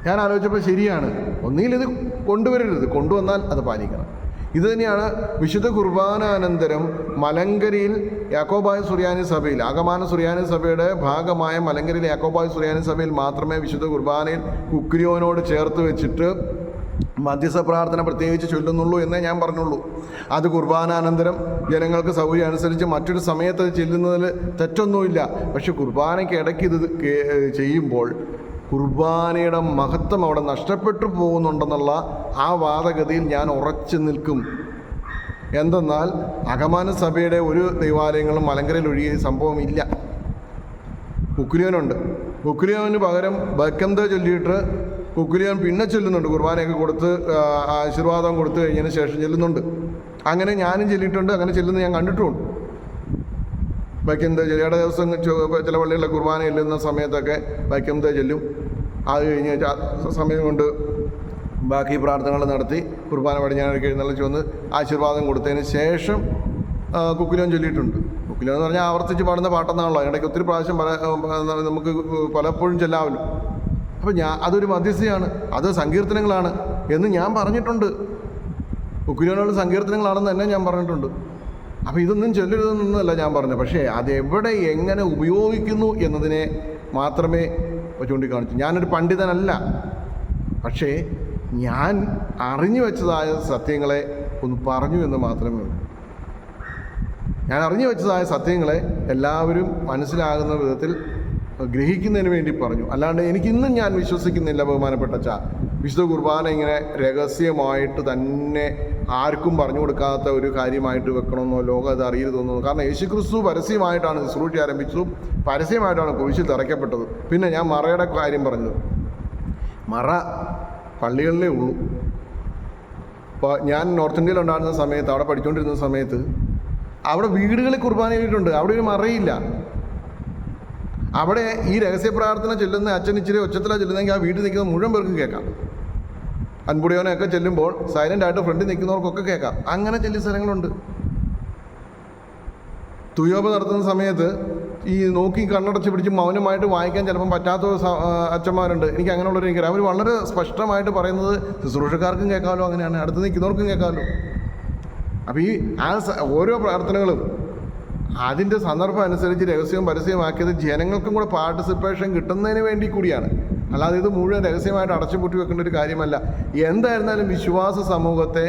A: ഞാൻ ആലോചിച്ചപ്പോൾ ശരിയാണ്. ഒന്നിയിൽ ഇത് കൊണ്ടുവരരുത്. കൊണ്ടുവന്നാൽ അത് പാലിക്കണം. ഇത് തന്നെയാണ് വിശുദ്ധ കുർബാനാനന്തരം മലങ്കരയിൽ യാക്കോബായ സുറിയാനി സഭയിൽ ആഗമാന സുറിയാനി സഭയുടെ ഭാഗമായ മലങ്കരയിൽ യാക്കോബായ സുറിയാനി സഭയിൽ മാത്രമേ വിശുദ്ധ കുർബാനയിൽ കുക്രിയോനോട് ചേർത്ത് വെച്ചിട്ട് മധ്യസ്ഥ പ്രാർത്ഥന പ്രത്യേകിച്ച് ചൊല്ലുന്നുള്ളൂ എന്നേ ഞാൻ പറഞ്ഞുള്ളൂ. അത് കുർബാനാനന്തരം ജനങ്ങൾക്ക് സൗകര്യം അനുസരിച്ച് മറ്റൊരു സമയത്ത് ചെല്ലുന്നതിൽ തെറ്റൊന്നുമില്ല. പക്ഷെ കുർബാനയ്ക്ക് ഇടയ്ക്ക് ഇത് ചെയ്യുമ്പോൾ കുർബാനയുടെ മഹത്വം അവിടെ നഷ്ടപ്പെട്ടു പോകുന്നുണ്ടെന്നുള്ള ആ വാദഗതിയിൽ ഞാൻ ഉറച്ചു നിൽക്കും. എന്തെന്നാൽ അകമാന സഭയുടെ ഒരു ദൈവാലയങ്ങളും മലങ്കരയിൽ ഒഴികെ ഈ സംഭവം ഇല്ല. കുക്കുലിയോനുണ്ട് കുക്കുലിയോന് പകരം ബക്കന്ത ചൊല്ലിയിട്ട് കുക്കുലിയോൻ പിന്നെ ചൊല്ലുന്നുണ്ട്. കുർബാനയൊക്കെ കൊടുത്ത് ആശീർവാദം കൊടുത്തു കഴിഞ്ഞതിന് ശേഷം ചെല്ലുന്നുണ്ട്. അങ്ങനെ ഞാനും ചെല്ലിയിട്ടുണ്ട്. അങ്ങനെ ചെല്ലുന്നത് ഞാൻ കണ്ടിട്ടുമുണ്ട് വൈക്കന്ത ചെല്ലിയുടെ ദിവസം ചില പള്ളികളിലെ കുർബാന ചെല്ലുന്ന സമയത്തൊക്കെ വൈക്കന്ത ചെല്ലും. അത് കഴിഞ്ഞ് സമയം കൊണ്ട് ബാക്കി പ്രാർത്ഥനകൾ നടത്തി കുർബാന പടിഞ്ഞാറൊക്കെ എഴുന്നള്ളിച്ച് വന്ന് ആശീർവാദം കൊടുത്തതിന് ശേഷം കുക്കിലോൻ ചൊല്ലിയിട്ടുണ്ട്. കുക്കിലോൻ എന്ന് പറഞ്ഞാൽ ആവർത്തിച്ച് പാടുന്ന പാട്ടെന്നാണല്ലോ. അതിനിടയ്ക്ക് ഒത്തിരി പ്രാവശ്യം പല നമുക്ക് പലപ്പോഴും ചെല്ലാമല്ലോ. അപ്പം ഞാൻ അതൊരു മധ്യസ്ഥയാണ്. അത് സങ്കീർത്തനങ്ങളാണ് എന്ന് ഞാൻ പറഞ്ഞിട്ടുണ്ട്. ഉക്കുലിയോനുള്ള സങ്കീർത്തനങ്ങളാണെന്ന് തന്നെ ഞാൻ പറഞ്ഞിട്ടുണ്ട്. അപ്പോൾ ഇതൊന്നും ചൊല്ലരുതെന്നല്ല ഞാൻ പറഞ്ഞത്. പക്ഷേ അതെവിടെ എങ്ങനെ ഉപയോഗിക്കുന്നു എന്നതിനെ മാത്രമേ ചൂണ്ടിക്കാണിച്ചു. ഞാനൊരു പണ്ഡിതനല്ല. പക്ഷേ ഞാൻ അറിഞ്ഞു വെച്ചതായ സത്യങ്ങളെ ഒന്ന് പറഞ്ഞു എന്ന് മാത്രമേ ഉള്ളൂ. ഞാൻ അറിഞ്ഞു വെച്ചതായ സത്യങ്ങളെ എല്ലാവരും മനസ്സിലാകുന്ന വിധത്തിൽ ഗ്രഹിക്കുന്നതിന് വേണ്ടി പറഞ്ഞു. അല്ലാണ്ട് എനിക്കിന്നും ഞാൻ വിശ്വസിക്കുന്നില്ല ബഹുമാനപ്പെട്ട ചാ. വിശുദ്ധ കുർബാന ഇങ്ങനെ രഹസ്യമായിട്ട് തന്നെ ആർക്കും പറഞ്ഞു കൊടുക്കാത്ത ഒരു കാര്യമായിട്ട് വെക്കണമെന്നോ ലോകം അത് അറിയരുതെന്നോ കാരണം യേശുക്രിസ്തു പരസ്യമായിട്ടാണ് ശുശ്രൂഷ ആരംഭിച്ചതും പരസ്യമായിട്ടാണ് കുരിശിൽ തറയ്ക്കപ്പെട്ടത്. പിന്നെ ഞാൻ മറയുടെ കാര്യം പറഞ്ഞത് മറ പള്ളികളിലേ ഉള്ളൂ. ഇപ്പോൾ ഞാൻ നോർത്ത് ഇന്ത്യയിൽ ഉണ്ടായിരുന്ന സമയത്ത് അവിടെ പഠിച്ചുകൊണ്ടിരുന്ന സമയത്ത് അവിടെ വീടുകളിൽ കുർബാന ചെയ്തിട്ടുണ്ട് അവിടെ ഒരു മറയില്ല. അവിടെ ഈ രഹസ്യ പ്രാർത്ഥന ചെല്ലുന്ന അച്ഛൻ ഇച്ചിരി ഒച്ചത്തിലാണ് ചെല്ലുന്നതെങ്കിൽ ആ വീട്ടിൽ നിൽക്കുന്ന മുഴുവൻ പേർക്കും കേൾക്കാം. അൻപുടിയോനൊക്കെ ചെല്ലുമ്പോൾ സൈലന്റ് ആയിട്ട് ഫ്രണ്ടിൽ നിൽക്കുന്നവർക്കൊക്കെ കേൾക്കാം. അങ്ങനെ ചെല്ലിയ സ്ഥലങ്ങളുണ്ട്. തുയോബ നടത്തുന്ന സമയത്ത് ഈ നോക്കി കണ്ണടച്ച് പിടിച്ച് മൗനമായിട്ട് വായിക്കാൻ ചിലപ്പം പറ്റാത്ത അച്ഛന്മാരുണ്ട്. എനിക്ക് അങ്ങനെയുള്ളവർ എനിക്കറിയാം. അവർ വളരെ സ്പഷ്ടമായിട്ട് പറയുന്നത് ശുശ്രൂഷക്കാർക്കും കേൾക്കാമല്ലോ അങ്ങനെയാണ്. അടുത്ത് നിൽക്കുന്നവർക്കും കേൾക്കാമല്ലോ. അപ്പോൾ ഈ ആ ഓരോ പ്രാർത്ഥനകളും അതിന്റെ സന്ദർഭം അനുസരിച്ച് രഹസ്യവും പരസ്യമാക്കിയത് ജനങ്ങൾക്കും കൂടെ പാർട്ടിസിപ്പേഷൻ കിട്ടുന്നതിന് വേണ്ടി കൂടിയാണ്. അല്ലാതെ ഇത് മുഴുവൻ രഹസ്യമായിട്ട് അടച്ചുപൂട്ടി വെക്കേണ്ട ഒരു കാര്യമല്ല. എന്തായിരുന്നാലും വിശ്വാസ സമൂഹത്തെ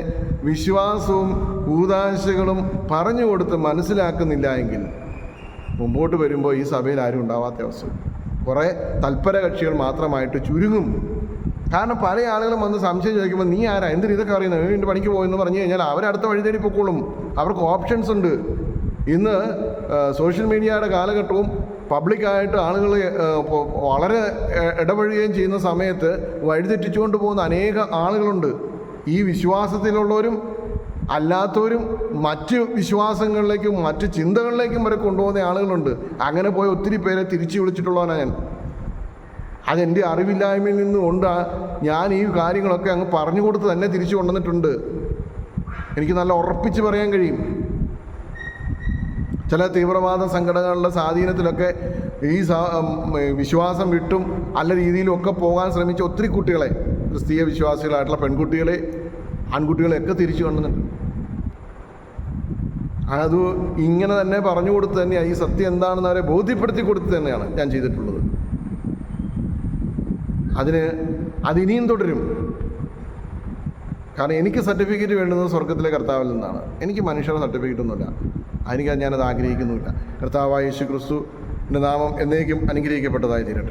A: വിശ്വാസവും കൂതാശകളും പറഞ്ഞു കൊടുത്ത് മനസ്സിലാക്കുന്നില്ല എങ്കിൽ മുമ്പോട്ട് വരുമ്പോൾ ഈ സഭയിൽ ആരും ഉണ്ടാവാത്ത അവസ്ഥ. കുറേ തൽപര കക്ഷികൾ മാത്രമായിട്ട് ചുരുങ്ങും. കാരണം പല ആളുകളും വന്ന് സംശയം ചോദിക്കുമ്പോൾ നീ ആരാ? എന്തിനു ഇതൊക്കെ അറിയുന്നത് വീണ്ടും പണിക്ക് പോയെന്ന് പറഞ്ഞു കഴിഞ്ഞാൽ അവരടുത്ത വഴി തേടി പൊക്കോളും. അവർക്ക് ഓപ്ഷൻസ് ഉണ്ട്. ഇന്ന് സോഷ്യൽ മീഡിയയുടെ കാലഘട്ടവും പബ്ലിക്കായിട്ട് ആളുകൾ വളരെ ഇടപഴകുകയും ചെയ്യുന്ന സമയത്ത് വഴിതെറ്റിച്ചുകൊണ്ട് പോകുന്ന അനേക ആളുകളുണ്ട്. ഈ വിശ്വാസത്തിലുള്ളവരും അല്ലാത്തവരും മറ്റ് വിശ്വാസങ്ങളിലേക്കും മറ്റ് ചിന്തകളിലേക്കും വരെ കൊണ്ടുപോകുന്ന ആളുകളുണ്ട്. അങ്ങനെ പോയ ഒത്തിരി പേരെ തിരിച്ചു വിളിച്ചിട്ടുള്ളവനാണ് ഞാൻ. അതെന്റെ അറിവില്ലായ്മയിൽ നിന്നുകൊണ്ടാണ് കൊണ്ട് ഞാൻ ഈ കാര്യങ്ങളൊക്കെ അങ്ങ് പറഞ്ഞു കൊടുത്ത് തന്നെ തിരിച്ചു കൊണ്ടുവന്നിട്ടുണ്ട്. എനിക്ക് നല്ല ഉറപ്പിച്ച് പറയാൻ കഴിയും. ചില തീവ്രവാദ സംഘടനകളുടെ സ്വാധീനത്തിലൊക്കെ ഈ വിശ്വാസം വിട്ടും നല്ല രീതിയിലും ഒക്കെ പോകാൻ ശ്രമിച്ച ഒത്തിരി കുട്ടികളെ ക്രിസ്തീയ വിശ്വാസികളായിട്ടുള്ള പെൺകുട്ടികളെ ആൺകുട്ടികളെയൊക്കെ തിരിച്ചു കൊണ്ടുവന്നിട്ടുണ്ട്. അത് ഇങ്ങനെ തന്നെ പറഞ്ഞു കൊടുത്ത് തന്നെയാണ് ഈ സത്യം എന്താണെന്ന് അവരെ ബോധ്യപ്പെടുത്തി കൊടുത്ത് തന്നെയാണ് ഞാൻ ചെയ്തിട്ടുള്ളത്. അതിന് അതിനിയും തുടരും. കാരണം എനിക്ക് സർട്ടിഫിക്കറ്റ് വേണ്ടുന്നത് സ്വർഗത്തിലെ കർത്താവിൽ നിന്നാണ്. എനിക്ക് മനുഷ്യരുടെ സർട്ടിഫിക്കറ്റ് ഒന്നുമില്ല. എനിക്ക് ഞാനത് ആഗ്രഹിക്കുന്നുമില്ല. കർത്താവായ യേശു ക്രിസ്തുവിന്റെ നാമം എന്നേക്കും അനുഗ്രഹിക്കപ്പെട്ടതായി തീരട്ടെ